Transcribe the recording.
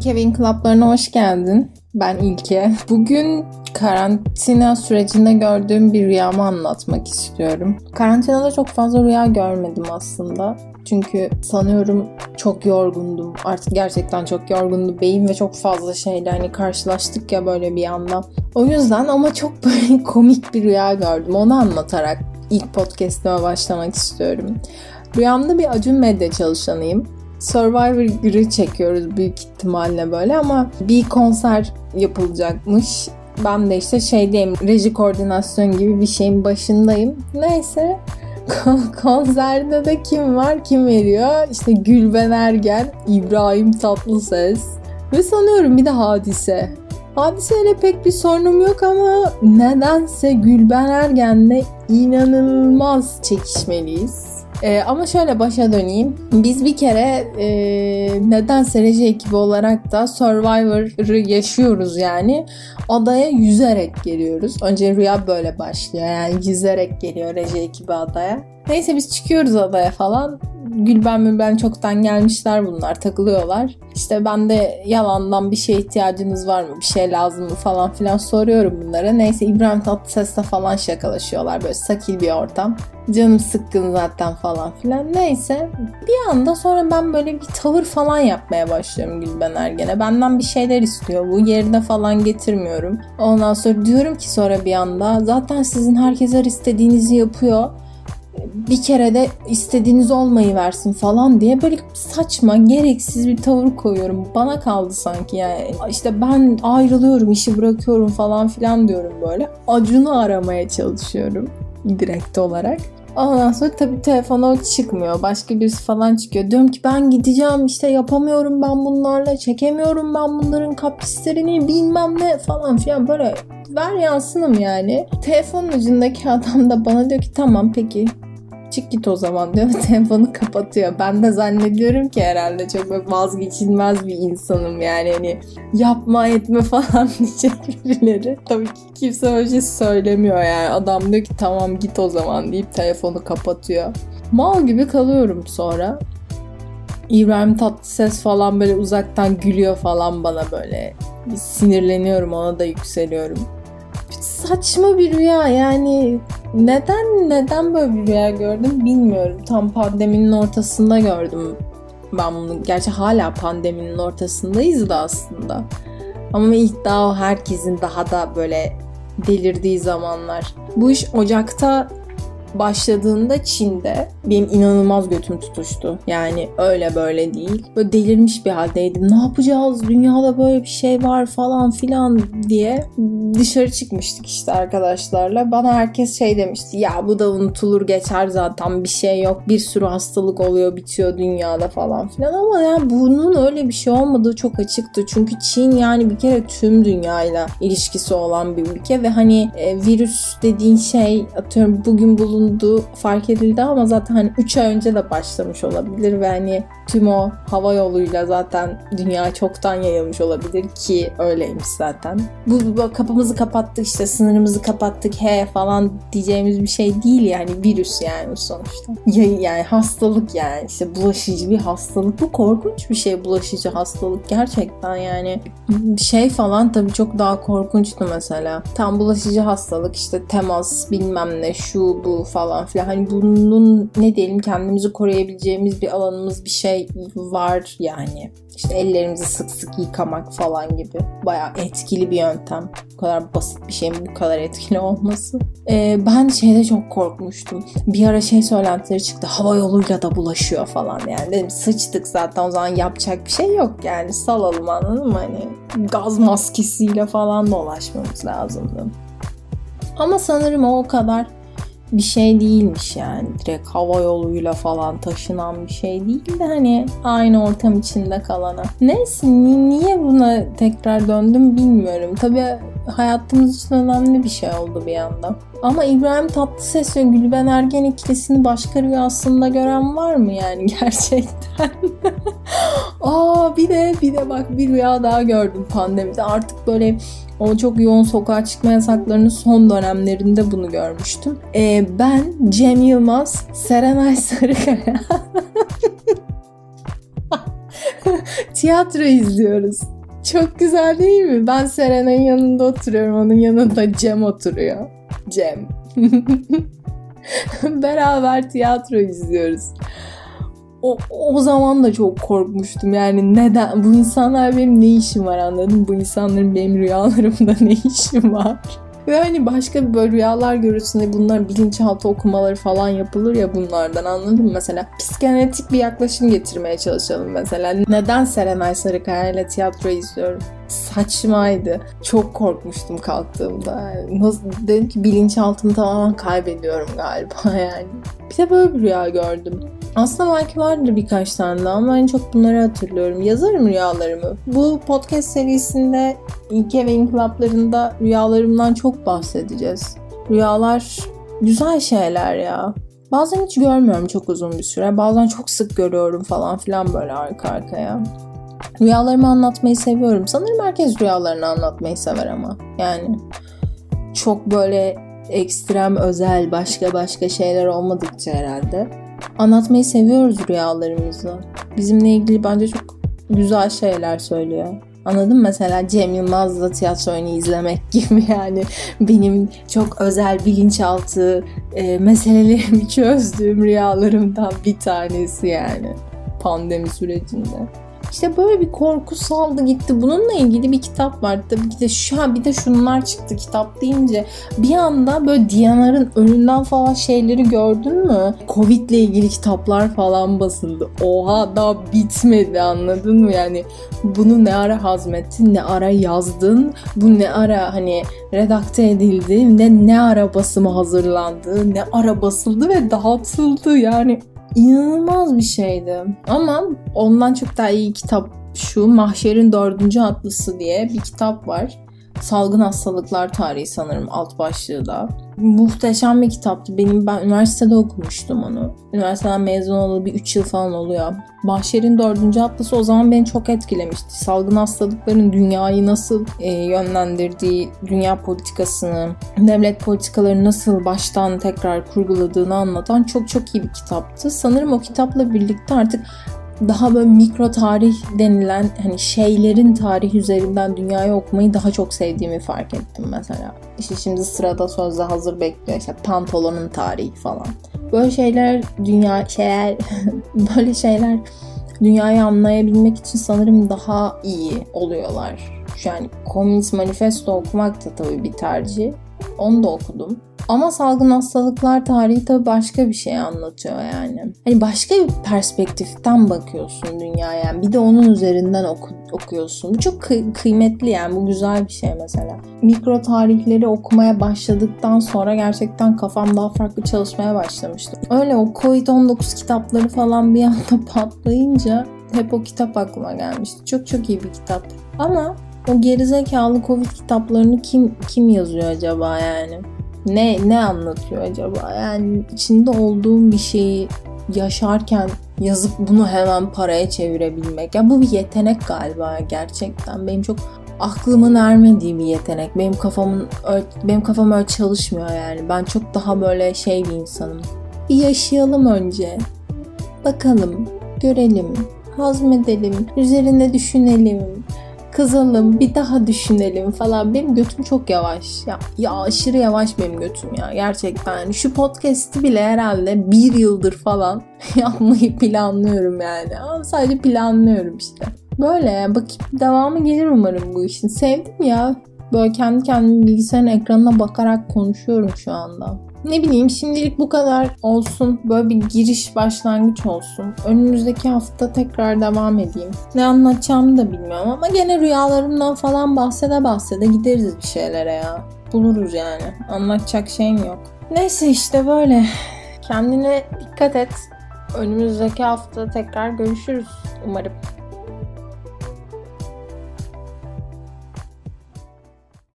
Kevin Club'larına hoş geldin. Ben İlke. Bugün karantina sürecinde gördüğüm bir rüyamı anlatmak istiyorum. Karantinada çok fazla rüya görmedim aslında. Çünkü sanıyorum çok yorgundum. Artık gerçekten çok yorgundu beyin ve çok fazla şeyle hani karşılaştık ya böyle bir anda. O yüzden ama çok böyle komik bir rüya gördüm. Onu anlatarak ilk podcast'ime başlamak istiyorum. Rüyamda bir Acun Medya çalışanıyım. Survivor'ı çekiyoruz büyük ihtimalle böyle ama bir konser yapılacakmış. Ben de işte şeydeyim, reji koordinasyon gibi bir şeyin başındayım. Neyse konserde de kim var kim veriyor? İşte Gülben Ergen, İbrahim Tatlıses ve sanıyorum bir de Hadise. Hadiseyle pek bir sorunum yok ama nedense Gülben Ergen'le inanılmaz çekişmeliyiz. Ee, ama şöyle başa döneyim. Biz bir kere e, nedense reji ekibi olarak da Survivor'ı yaşıyoruz yani. Adaya yüzerek geliyoruz. Önce rüya böyle başlıyor. Yani yüzerek geliyor reji ekibi adaya. Neyse biz çıkıyoruz adaya falan. Gülben Mülben çoktan gelmişler bunlar takılıyorlar. İşte ben de yalandan bir şeye ihtiyacınız var mı bir şey lazım mı falan filan soruyorum bunlara. Neyse İbrahim Tatlıses'le falan şakalaşıyorlar böyle sakil bir ortam. Canım sıkkın zaten falan filan. Neyse bir anda sonra ben böyle bir tavır falan yapmaya başlıyorum Gülben Ergen'e. Benden bir şeyler istiyor bu yerine falan getirmiyorum. Ondan sonra diyorum ki sonra bir anda zaten sizin herkes her istediğinizi yapıyor bir kere de istediğiniz olmayı versin falan diye böyle saçma gereksiz bir tavır koyuyorum. Bana kaldı sanki yani. İşte ben ayrılıyorum, işi bırakıyorum falan filan diyorum böyle. Acunu aramaya çalışıyorum direkt olarak. Ondan sonra tabii telefona çıkmıyor. Başka birisi falan çıkıyor. Diyorum ki ben gideceğim işte yapamıyorum ben bunlarla. Çekemiyorum ben bunların kaprislerini bilmem ne falan filan böyle ver yansınım yani. Telefonun ucundaki adam da bana diyor ki tamam peki çık git o zaman diyor ve telefonu kapatıyor. Ben de zannediyorum ki herhalde çok böyle vazgeçilmez bir insanım yani hani yapma etme falan diyecek birileri. Tabii ki kimse öyle şey söylemiyor yani. Adam diyor ki tamam git o zaman deyip telefonu kapatıyor. Mal gibi kalıyorum sonra. İbrahim Tatlıses falan böyle uzaktan gülüyor falan bana böyle. Bir sinirleniyorum ona da yükseliyorum saçma bir rüya yani neden neden böyle bir rüya gördüm bilmiyorum. Tam pandeminin ortasında gördüm ben bunu. Gerçi hala pandeminin ortasındayız da aslında. Ama ilk daha herkesin daha da böyle delirdiği zamanlar. Bu iş Ocak'ta başladığında Çin'de benim inanılmaz götüm tutuştu. Yani öyle böyle değil. Böyle delirmiş bir haldeydim. Ne yapacağız? Dünyada böyle bir şey var falan filan diye dışarı çıkmıştık işte arkadaşlarla. Bana herkes şey demişti. Ya bu da unutulur geçer zaten bir şey yok. Bir sürü hastalık oluyor bitiyor dünyada falan filan ama yani bunun öyle bir şey olmadığı çok açıktı. Çünkü Çin yani bir kere tüm dünyayla ilişkisi olan bir ülke ve hani e, virüs dediğin şey atıyorum bugün bulun bulunduğu fark edildi ama zaten hani 3 ay önce de başlamış olabilir ve hani tüm o hava yoluyla zaten dünya çoktan yayılmış olabilir ki öyleymiş zaten. Bu, bu kapımızı kapattık işte sınırımızı kapattık he falan diyeceğimiz bir şey değil yani virüs yani sonuçta. Yani hastalık yani işte bulaşıcı bir hastalık. Bu korkunç bir şey bulaşıcı hastalık gerçekten yani. Şey falan tabii çok daha korkunçtu mesela. Tam bulaşıcı hastalık işte temas bilmem ne şu bu falan filan. Hani bunun ne diyelim kendimizi koruyabileceğimiz bir alanımız bir şey var yani. İşte ellerimizi sık sık yıkamak falan gibi. Bayağı etkili bir yöntem. Bu kadar basit bir şeyin bu kadar etkili olması. Ee, ben şeyde çok korkmuştum. Bir ara şey söylentileri çıktı. Hava yoluyla da bulaşıyor falan yani. Dedim sıçtık zaten o zaman yapacak bir şey yok yani. Salalım anladın mı? Hani gaz maskesiyle falan dolaşmamız lazımdı. Ama sanırım o o kadar bir şey değilmiş yani. Direkt hava yoluyla falan taşınan bir şey değil de hani aynı ortam içinde kalana. Neyse niye buna tekrar döndüm bilmiyorum. Tabii hayatımız için önemli bir şey oldu bir anda. Ama İbrahim Tatlıses ve Gülben Ergen ikilisini başka rüyasında gören var mı yani gerçekten? Aa bir de bir de bak bir rüya daha gördüm pandemide. Artık böyle o çok yoğun sokağa çıkma yasaklarının son dönemlerinde bunu görmüştüm. Ee, ben Cem Yılmaz, Serenay Sarıkaya Tiyatro izliyoruz. Çok güzel değil mi? Ben Serena'nın yanında oturuyorum. Onun yanında Cem oturuyor. Cem. Beraber tiyatro izliyoruz. O, o zaman da çok korkmuştum. Yani neden? Bu insanlar benim ne işim var anladın? Bu insanların benim rüyalarımda ne işim var? Ve hani başka bir böyle rüyalar görürsün bunlar bilinçaltı okumaları falan yapılır ya bunlardan anladın mı? Mesela psikanalitik bir yaklaşım getirmeye çalışalım mesela. Neden Serenay Sarıkaya ile tiyatro izliyorum? Saçmaydı. Çok korkmuştum kalktığımda. Nasıl, dedim ki bilinçaltımı tamamen kaybediyorum galiba yani. Bir de böyle bir rüya gördüm. Aslında belki vardır birkaç tane daha ama en çok bunları hatırlıyorum. Yazarım rüyalarımı. Bu podcast serisinde İlke ve İnkılaplarında rüyalarımdan çok bahsedeceğiz. Rüyalar güzel şeyler ya. Bazen hiç görmüyorum çok uzun bir süre. Bazen çok sık görüyorum falan filan böyle arka arkaya. Rüyalarımı anlatmayı seviyorum. Sanırım herkes rüyalarını anlatmayı sever ama. Yani çok böyle ekstrem, özel, başka başka şeyler olmadıkça herhalde. Anlatmayı seviyoruz rüyalarımızı. Bizimle ilgili bence çok güzel şeyler söylüyor. Anladın mı? Mesela Cem Yılmaz'la tiyatro oyunu izlemek gibi yani benim çok özel bilinçaltı e, meselelerimi çözdüğüm rüyalarımdan bir tanesi yani pandemi sürecinde. İşte böyle bir korku saldı gitti. Bununla ilgili bir kitap var. Tabii ki de şu an bir de şunlar çıktı kitap deyince. Bir anda böyle Diyanar'ın önünden falan şeyleri gördün mü? Covid ile ilgili kitaplar falan basıldı. Oha daha bitmedi anladın mı? Yani bunu ne ara hazmettin, ne ara yazdın, bu ne ara hani redakte edildi, ne ne ara basımı hazırlandı, ne ara basıldı ve dağıtıldı. Yani inanılmaz bir şeydi. Ama ondan çok daha iyi kitap şu Mahşer'in Dördüncü Atlısı diye bir kitap var. Salgın Hastalıklar Tarihi sanırım alt başlığı da. Muhteşem bir kitaptı. Benim ben üniversitede okumuştum onu. Üniversiteden mezun olalı bir 3 yıl falan oluyor. Bahşer'in dördüncü atlısı o zaman beni çok etkilemişti. Salgın hastalıkların dünyayı nasıl e, yönlendirdiği, dünya politikasını, devlet politikaları nasıl baştan tekrar kurguladığını anlatan çok çok iyi bir kitaptı. Sanırım o kitapla birlikte artık daha böyle mikro tarih denilen hani şeylerin tarih üzerinden dünyayı okumayı daha çok sevdiğimi fark ettim mesela. İşte şimdi sırada sözde hazır bekliyor işte pantolonun tarihi falan. Böyle şeyler dünya şeyler böyle şeyler dünyayı anlayabilmek için sanırım daha iyi oluyorlar. Yani Komünist Manifesto okumak da tabii bir tercih. Onu da okudum. Ama salgın hastalıklar tarihi tabii başka bir şey anlatıyor yani. Hani başka bir perspektiften bakıyorsun dünyaya yani. Bir de onun üzerinden oku, okuyorsun. Bu çok kı- kıymetli yani. Bu güzel bir şey mesela. Mikro tarihleri okumaya başladıktan sonra gerçekten kafam daha farklı çalışmaya başlamıştı. Öyle o Covid-19 kitapları falan bir anda patlayınca hep o kitap aklıma gelmişti. Çok çok iyi bir kitap. Ama o gerizekalı Covid kitaplarını kim kim yazıyor acaba yani? Ne ne anlatıyor acaba? Yani içinde olduğum bir şeyi yaşarken yazıp bunu hemen paraya çevirebilmek. Ya bu bir yetenek galiba gerçekten. Benim çok aklımın ermediği bir yetenek. Benim kafamın benim kafam öyle çalışmıyor yani. Ben çok daha böyle şey bir insanım. Bir yaşayalım önce. Bakalım, görelim, hazmedelim, üzerine düşünelim kızalım bir daha düşünelim falan. Benim götüm çok yavaş. Ya, ya aşırı yavaş benim götüm ya. Gerçekten. Şu podcast'i bile herhalde bir yıldır falan yapmayı planlıyorum yani. Ama sadece planlıyorum işte. Böyle ya. Bakayım devamı gelir umarım bu işin. Sevdim ya. Böyle kendi kendime bilgisayarın ekranına bakarak konuşuyorum şu anda. Ne bileyim şimdilik bu kadar olsun. Böyle bir giriş başlangıç olsun. Önümüzdeki hafta tekrar devam edeyim. Ne anlatacağımı da bilmiyorum ama gene rüyalarımdan falan bahsede bahsede gideriz bir şeylere ya. Buluruz yani. Anlatacak şeyim yok. Neyse işte böyle. Kendine dikkat et. Önümüzdeki hafta tekrar görüşürüz umarım.